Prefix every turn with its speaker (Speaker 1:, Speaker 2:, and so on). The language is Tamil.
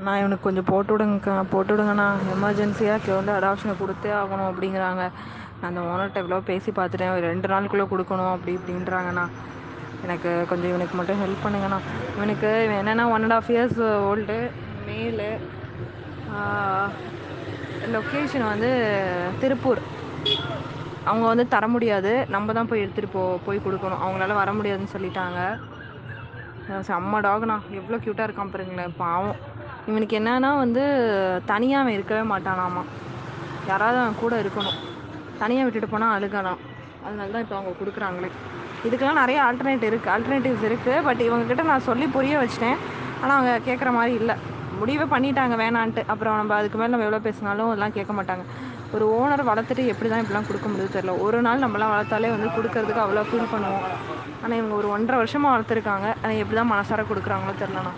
Speaker 1: அண்ணா இவனுக்கு கொஞ்சம் போட்டு விடுங்கக்கா போட்டு விடுங்கண்ணா. எமர்ஜென்சியாக இங்கே வந்து அடாப்ஷனை கொடுத்தே ஆகணும் அப்படிங்கிறாங்க. நான் அந்த ஓனர்கிட்ட எவ்வளோ பேசி பார்த்துட்டேன். ஒரு ரெண்டு நாளுக்குள்ளே கொடுக்கணும் அப்படி இப்படின்றாங்கண்ணா. எனக்கு கொஞ்சம் இவனுக்கு மட்டும் ஹெல்ப் பண்ணுங்கண்ணா. இவனுக்கு இவன் என்னென்னா one and half years old மேலு லொக்கேஷன் வந்து திருப்பூர். அவங்க வந்து தர முடியாது. நம்ம தான் போய் எடுத்துகிட்டு போ போய் கொடுக்கணும். அவங்களால வர முடியாதுன்னு சொல்லிட்டாங்க. செம்ம டாக்ண்ணா எவ்வளோ க்யூட்டாக இருக்கான் பாருங்களேன். பாவம். இவனுக்கு என்னன்னா வந்து தனியாக அவன் இருக்கவே மாட்டானாமா. யாராவது அவன் கூட இருக்கணும். தனியாக விட்டுட்டு போனால் அழுகலாம். அதனால தான் இப்போ அவங்க கொடுக்குறாங்களே. இதுக்கெல்லாம் நிறைய ஆல்டர்னேட் இருக்குது ஆல்டர்னேட்டிவ்ஸ் இருக்குது பட் இவங்கக்கிட்ட நான் சொல்லி புரிய வச்சிட்டேன். ஆனால் அவங்க கேட்குற மாதிரி இல்லை. முடிவே பண்ணிட்டாங்க வேணான்ட்டு. அப்புறம் நம்ம அதுக்கு மேலே நம்ம எவ்வளோ பேசினாலும் அதெல்லாம் கேட்க மாட்டாங்க. ஒரு ஓனர் வளர்த்துட்டு எப்படி தான் இப்படிலாம் கொடுக்க முடியுது தெரில ஒரு நாள் நம்மளாம் வளர்த்தாலே வந்து கொடுக்கறதுக்கு அவ்வளோ ஃபீல் பண்ணுவோம். ஆனால் இவங்க ஒரு ஒன்றரை வருஷமாக வளர்த்துருக்காங்க. ஆனால் எப்படி தான் மனசார கொடுக்குறாங்களோ தெரிலண்ணா